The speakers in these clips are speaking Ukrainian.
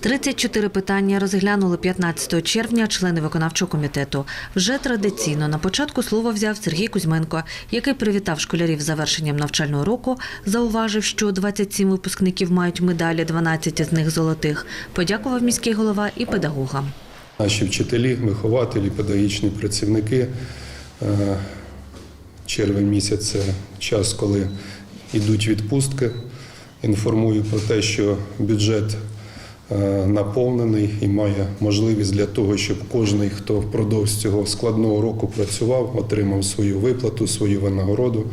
34 питання розглянули 15 червня члени виконавчого комітету. Вже традиційно на початку слово взяв Сергій Кузьменко, який привітав школярів з завершенням навчального року, зауважив, що 27 випускників мають медалі, 12 з них золотих. Подякував міський голова і педагогам. Наші вчителі, вихователі, педагогічні працівники. Е, Червень місяць це час, коли йдуть відпустки. Інформую про те, що бюджет наповнений і має можливість для того, щоб кожен, хто впродовж цього складного року працював, отримав свою виплату, свою винагороду.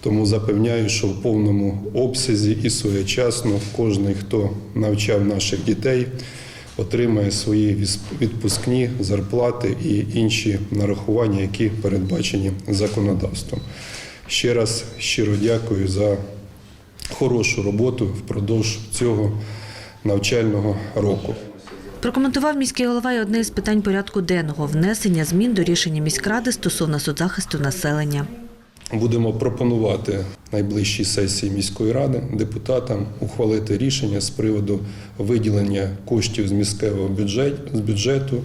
Тому запевняю, що в повному обсязі і своєчасно кожен, хто навчав наших дітей, отримає свої відпускні зарплати і інші нарахування, які передбачені законодавством. Ще раз щиро дякую за хорошу роботу впродовж цього навчального року. Прокоментував міський голова і одне із питань порядку денного внесення змін до рішення міськради стосовно соцзахисту населення. Будемо пропонувати найближчій сесії міської ради депутатам ухвалити рішення з приводу виділення коштів з міського бюджету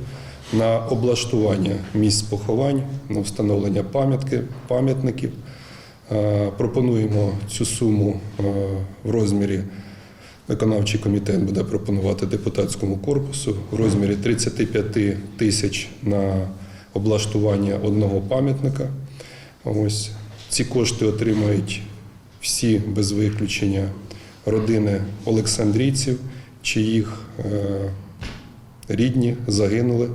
на облаштування місць поховань, на встановлення пам'ятки, пам'ятників. Е, Пропонуємо цю суму е, в розмірі. Виконавчий комітет буде пропонувати депутатському корпусу в розмірі 35 тисяч на облаштування одного пам'ятника. Ось ці кошти отримають всі без виключення родини олександрійців, чиїх е, рідні загинули,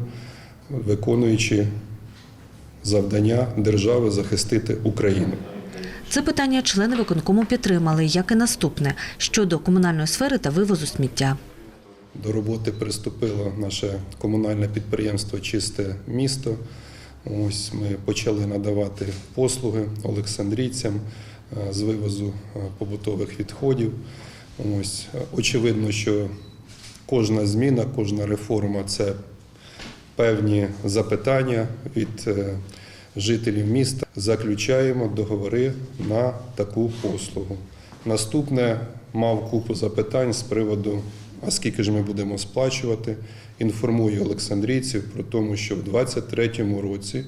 виконуючи завдання держави захистити Україну. Це питання члени виконкому підтримали, як і наступне щодо комунальної сфери та вивозу сміття. До роботи приступило наше комунальне підприємство Чисте місто. Ось ми почали надавати послуги олександрійцям е, з вивозу е, побутових відходів. Ось очевидно, що кожна зміна, кожна реформа це певні запитання від е, жителів міста. Заключаємо договори на таку послугу. Наступне мав купу запитань з приводу, а скільки ж ми будемо сплачувати. Інформую олександрійців про тому, що в 2023 році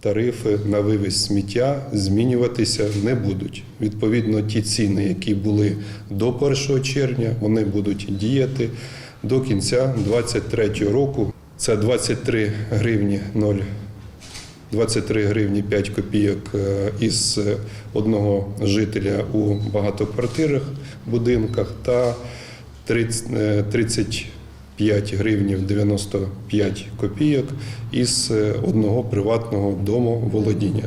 тарифи на вивіз сміття змінюватися не будуть. Відповідно, ті ціни, які були до 1 червня, вони будуть діяти до кінця 2023 року. Це 23 гривні 0 23 гривні 5 копійок е, із одного жителя у багатоквартирних будинках та 30, е, 35 гривнів 95 копійок із е, одного приватного дому володіння.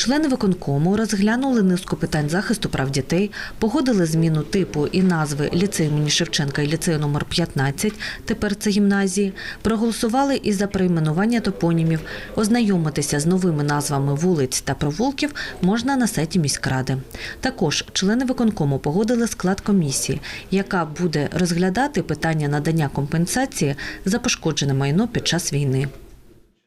Члени виконкому розглянули низку питань захисту прав дітей, погодили зміну типу і назви ліцею імені Шевченка і ліцею номер 15, тепер це гімназії, проголосували і за перейменування топонімів. Ознайомитися з новими назвами вулиць та провулків можна на сайті міськради. Також члени виконкому погодили склад комісії, яка буде розглядати питання надання компенсації за пошкоджене майно під час війни.